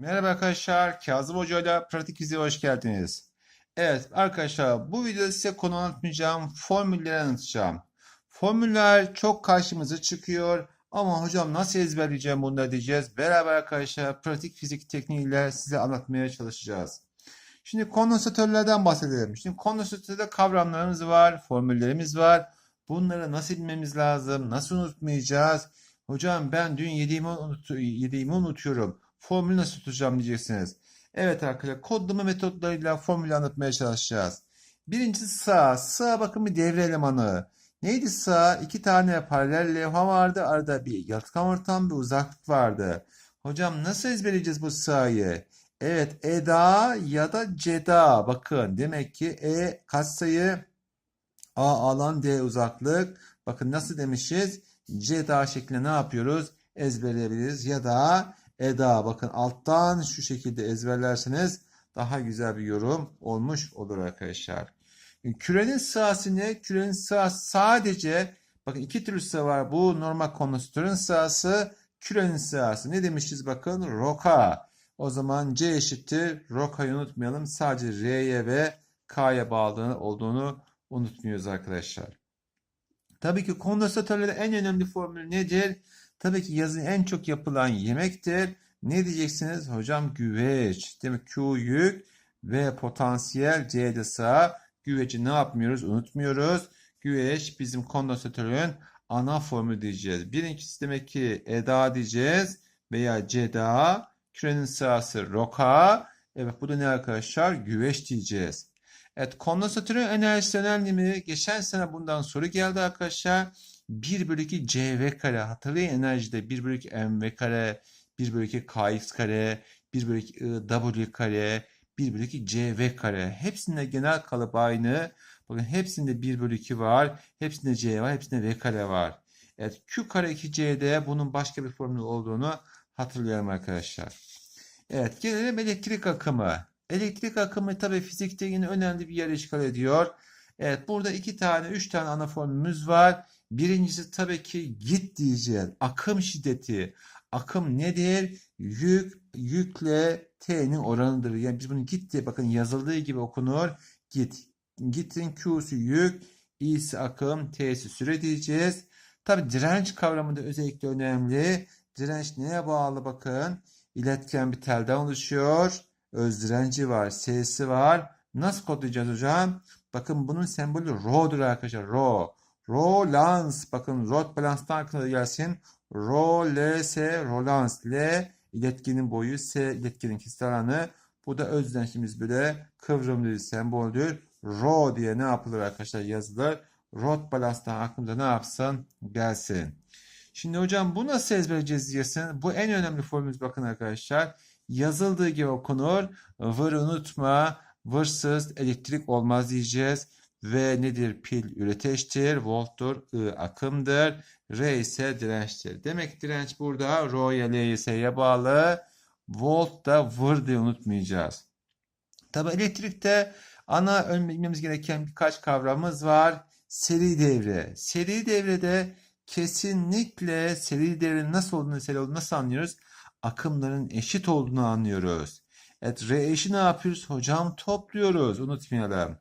Merhaba arkadaşlar, Kazım Hoca ile Pratik Fiziğe hoş geldiniz. Evet arkadaşlar, bu videoda size konu anlatmayacağım, formülleri anlatacağım. Formüller çok karşımıza çıkıyor ama hocam nasıl ezberleyeceğim bunları diyeceğiz. Beraber arkadaşlar pratik fizik tekniğiyle size anlatmaya çalışacağız. Şimdi kondansatörlerden bahsedelim. Şimdi kondansatörde kavramlarımız var, formüllerimiz var. Bunları nasıl bilmemiz lazım, nasıl unutmayacağız? Hocam ben dün yediğimi, unut yediğimi unutuyorum. Formülü nasıl tutacağım diyeceksiniz. Evet arkadaşlar kodlama metotlarıyla formülü anlatmaya çalışacağız. Birincisi sağ. Sağ bakın bir devre elemanı. Neydi sağ? İki tane paralel levha vardı. Arada bir yalıtkan ortam bir uzaklık vardı. Hocam nasıl ezberleyeceğiz bu sağ'yı? Evet eda ya da ceda. Bakın demek ki e katsayı A alan D uzaklık. Bakın nasıl demişiz? Ceda şeklinde ne yapıyoruz? Ezberleyebiliriz. Ya da eda. Bakın alttan şu şekilde ezberlerseniz daha güzel bir yorum olmuş olur arkadaşlar. Kürenin sahası ne? Kürenin sahası sadece bakın iki türlü saha var. Bu normal kondansatörün sahası, kürenin sahası. Ne demişiz bakın? Roka. O zaman C eşittir. Roka'yı unutmayalım. Sadece R'ye ve K'ya bağlı olduğunu unutmuyoruz arkadaşlar. Tabii ki kondansatörlerin en önemli formülü nedir? Tabii ki yazın en çok yapılan yemektir. Ne diyeceksiniz? Hocam güveç. Demek Q yük ve potansiyel C'de sağ. Güveci ne yapmıyoruz? Unutmuyoruz. Güveç bizim kondansatörün ana formülü diyeceğiz. Birincisi demek ki EDA diyeceğiz veya CEDA. Kürenin sahası ROKA. Evet bu da ne arkadaşlar? Güveç diyeceğiz. Evet kondansatörün enerjisi önemli mi? Geçen sene bundan soru geldi arkadaşlar. 1 bölü 2 CV kare. Hatırlayın enerjide 1 bölü 2 MV kare, 1 bölü 2 KX kare, 1 bölü 2 W kare, 1 bölü 2 CV kare. Hepsinde genel kalıp aynı. Bakın hepsinde 1 bölü 2 var. Hepsinde C var. Hepsinde V kare var. Evet Q kare 2C'de bunun başka bir formülü olduğunu hatırlayalım arkadaşlar. Evet gelelim elektrik akımı. Elektrik akımı tabii fizikte yine önemli bir yer işgal ediyor. Evet burada iki tane, üç tane ana formülümüz var. Birincisi tabii ki git diyeceğiz. Akım şiddeti. Akım nedir? Yük, yükle T'nin oranıdır. Yani biz bunu git diye bakın yazıldığı gibi okunur. Git. Git'in Q'su yük, İ'si akım, T'si süre diyeceğiz. Tabii direnç kavramı da özellikle önemli. Direnç neye bağlı bakın. İletken bir telden oluşuyor. Öz direnci var, S'si var. Nasıl kodlayacağız hocam? Bakın bunun sembolü Rho'dur arkadaşlar. Rho. Rho lans. Bakın rot balanstan aklına gelsin. Rho, L, S, rolans. L iletkenin boyu, S iletkenin kesir alanı. Bu da öz dirençimiz böyle kıvrımlı semboldür. Rho diye ne yapılır arkadaşlar yazılır. Rot balanstan aklımda ne yapsın? Gelsin. Şimdi hocam bu nasıl ezberleyeceğiz diyorsun. Bu en önemli formülümüz bakın arkadaşlar. Yazıldığı gibi okunur. Vır unutma. Vırsız elektrik olmaz diyeceğiz. V nedir? Pil üreteçtir. Volttur. I akımdır. R ise dirençtir. Demek direnç burada Rho'ya L'ye S'ye bağlı. Volt da vır diye unutmayacağız. Tabi elektrikte ana bilmemiz gereken birkaç kavramımız var. Seri devre. Seri devrede kesinlikle seri devrenin nasıl olduğunu, seri olduğunu nasıl anlıyoruz? Akımların eşit olduğunu anlıyoruz. Evet, R eşi ne yapıyoruz? Hocam topluyoruz. Unutmayalım.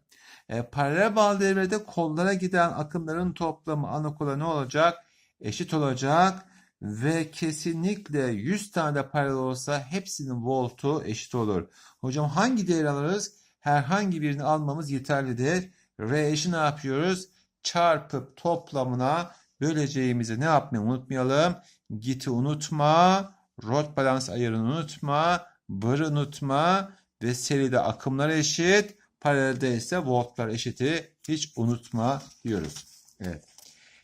E, paralel bağlı devrede kollara giden akımların toplamı ana kola ne olacak? Eşit olacak. Ve kesinlikle 100 tane de paralel olsa hepsinin voltu eşit olur. Hocam hangi değer alırız? Herhangi birini almamız yeterlidir. R eşi ne yapıyoruz? Çarpıp toplamına böleceğimizi ne yapmayı unutmayalım. Git'i unutma. Rot balans ayarını unutma. Bır'ı unutma. Ve seride akımlar eşit. Paralelde ise voltlar eşiti. Hiç unutma diyoruz. Evet.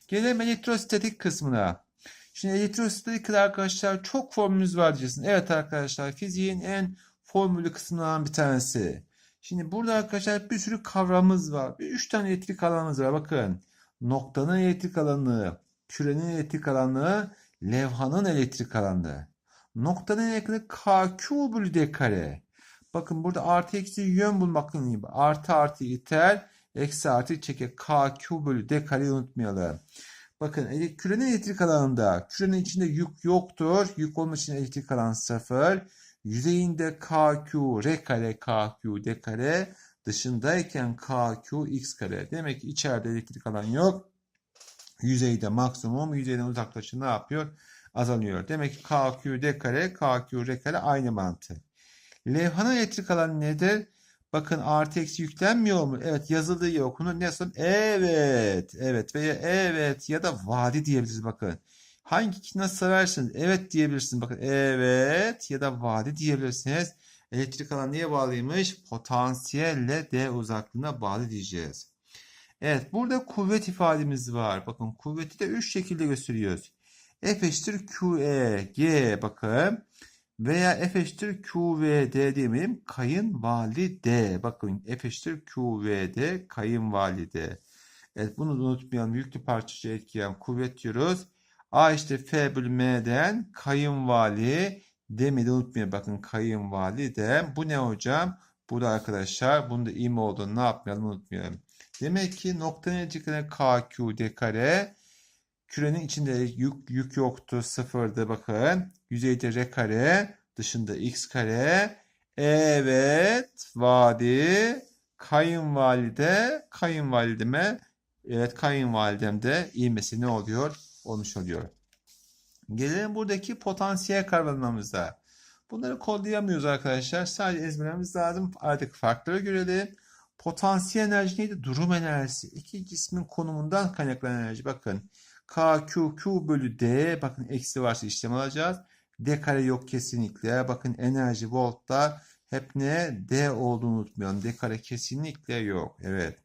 Gelelim elektrostatik kısmına. Şimdi elektrostatik arkadaşlar çok formülümüz var diyeceksin. Evet arkadaşlar fiziğin en formülü kısmından bir tanesi. Şimdi burada arkadaşlar bir sürü kavramımız var. Bir üç tane elektrik alanımız var. Bakın noktanın elektrik alanı, kürenin elektrik alanı, levhanın elektrik alanı. Noktanın elektrik KQ bölü D kare. Bakın burada artı eksi yön bulmakla gibi. Artı artı iter, eksi artı çeker. KQ bölü D kareyi unutmayalım. Bakın kürenin elektrik alanında kürenin içinde yük yoktur. Yük olmak için elektrik alanı sıfır. yüzeyinde KQ R kare KQ D kare dışındayken KQ X kare. Demek ki içeride elektrik alan yok. Yüzeyde maksimum, yüzeyden uzaklaşınca ne yapıyor? Azalıyor. Demek ki KQ D kare, KQ R kare aynı mantık. Levhanın elektrik alanı nedir? Bakın artı eksi yüklenmiyor mu? Evet yazıldığı yer okunur. Ne yazalım? Evet. Evet veya evet ya da vadi diyebiliriz bakın. Hangi nasıl seversiniz? Evet diyebilirsiniz. Bakın evet ya da vadi diyebilirsiniz. Elektrik alanı neye bağlıymış? Potansiyelle D uzaklığına bağlı diyeceğiz. Evet burada kuvvet ifademiz var. Bakın kuvveti de 3 şekilde gösteriyoruz. F eşittir QE, G bakın. Veya F eşittir QVD demeyelim. Kayınvalide. Bakın F eşittir QVD kayınvalide. Evet bunu da unutmayalım. Yüklü parçacığı etkileyen kuvvet diyoruz. A işte F bölü M'den kayınvali demeyi de unutmayalım. Bakın kayınvalide. Bu ne hocam? Bu da arkadaşlar. Bunda im olduğunu ne yapmayalım unutmayalım. Demek ki noktanın enerjikine KQD kare. Kürenin içinde yük, yük yoktu. Sıfırdı bakın. Yüzeyde R kare. Dışında X kare. Evet. Vadi. Kayınvalide. Kayınvalideme. Evet kayınvalidemde ivmesi ne oluyor? Olmuş oluyor. Gelelim buradaki potansiyel kavramlarımıza. Bunları kodlayamıyoruz arkadaşlar. Sadece ezberlememiz lazım. Aradaki farkları görelim. Potansiyel enerji neydi? Durum enerjisi. İki cismin konumundan kaynaklanan enerji. Bakın K, Q, Q bölü D. Bakın eksi varsa işlem alacağız. D kare yok kesinlikle. Bakın enerji voltlar hep ne? D olduğunu unutmayalım. D kare kesinlikle yok. Evet.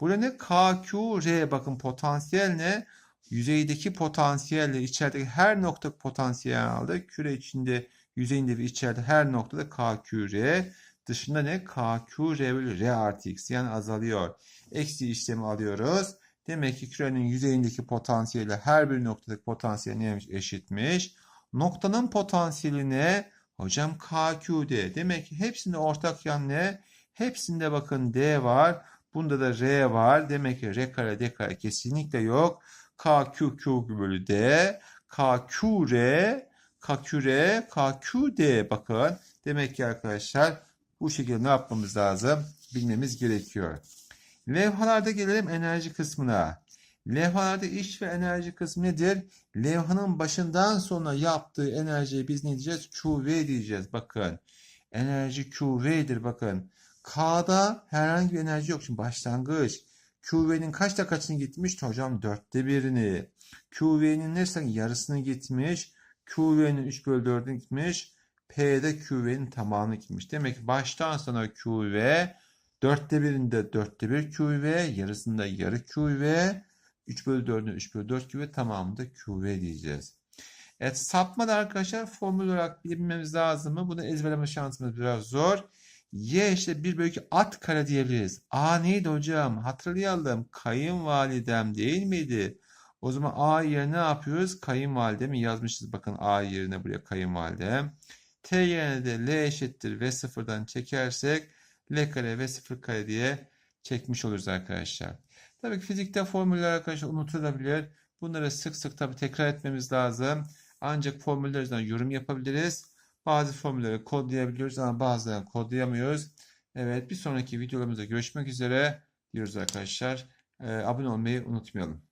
Burada ne? K, Q. Bakın potansiyel ne? Yüzeydeki potansiyelle içerideki her nokta potansiyel aldı. Küre içinde, yüzeyinde ve içeride her noktada K, Q, R. Dışında ne? K, Q, bölü R artı X. Yani azalıyor. Eksi işlemi alıyoruz. Demek ki kürenin yüzeyindeki potansiyeli her bir noktadaki potansiyel neymiş? Eşitmiş. Noktanın potansiyeli ne? Hocam KQD. Demek ki hepsinde ortak yan ne? Hepsinde bakın D var. Bunda da R var. Demek ki R kare D kare kesinlikle yok. KQQ bölü D. KQR KQR KQD bakın. Demek ki arkadaşlar bu şekilde ne yapmamız lazım? Bilmemiz gerekiyor. Levhalarda gelelim enerji kısmına. Levhalarda iş ve enerji kısmı nedir? Levhanın başından sonra yaptığı enerjiye biz ne diyeceğiz? QV diyeceğiz. Bakın. Enerji QV'dir bakın. K'da herhangi bir enerji yok. Şimdi başlangıç. QV'nin kaçta kaçını gitmiş? Hocam dörtte birini. QV'nin neresine yarısını gitmiş. QV'nin 3 bölü 4'ünü gitmiş. P'de QV'nin tamamını gitmiş. Demek ki baştan sona QV Dörtte birinde dörtte bir QV, yarısında yarı QV, 3 bölü 4'ünde 3 bölü 4 QV, tamamında QV diyeceğiz. Evet sapma da arkadaşlar formül olarak bilmemiz lazım mı? Bunu ezberleme şansımız biraz zor. Y işte 1 bölü 2 at kare diyebiliriz. A neydi hocam? Hatırlayalım. Kayınvalidem değil miydi? O zaman A yerine ne yapıyoruz? Kayınvalidemi yazmışız. Bakın A yerine buraya kayınvalidem. T yerine de L eşittir ve sıfırdan çekersek L kare ve 0 kare diye çekmiş oluruz arkadaşlar. Tabii ki fizikte formüller arkadaşlar unutulabilir. Bunları sık sık tabii tekrar etmemiz lazım. Ancak formüller üzerinden yorum yapabiliriz. Bazı formülleri kodlayabiliyoruz ama bazılarını kodlayamıyoruz. Evet bir sonraki videolarımızda görüşmek üzere diyoruz arkadaşlar. Ee, abone olmayı unutmayalım.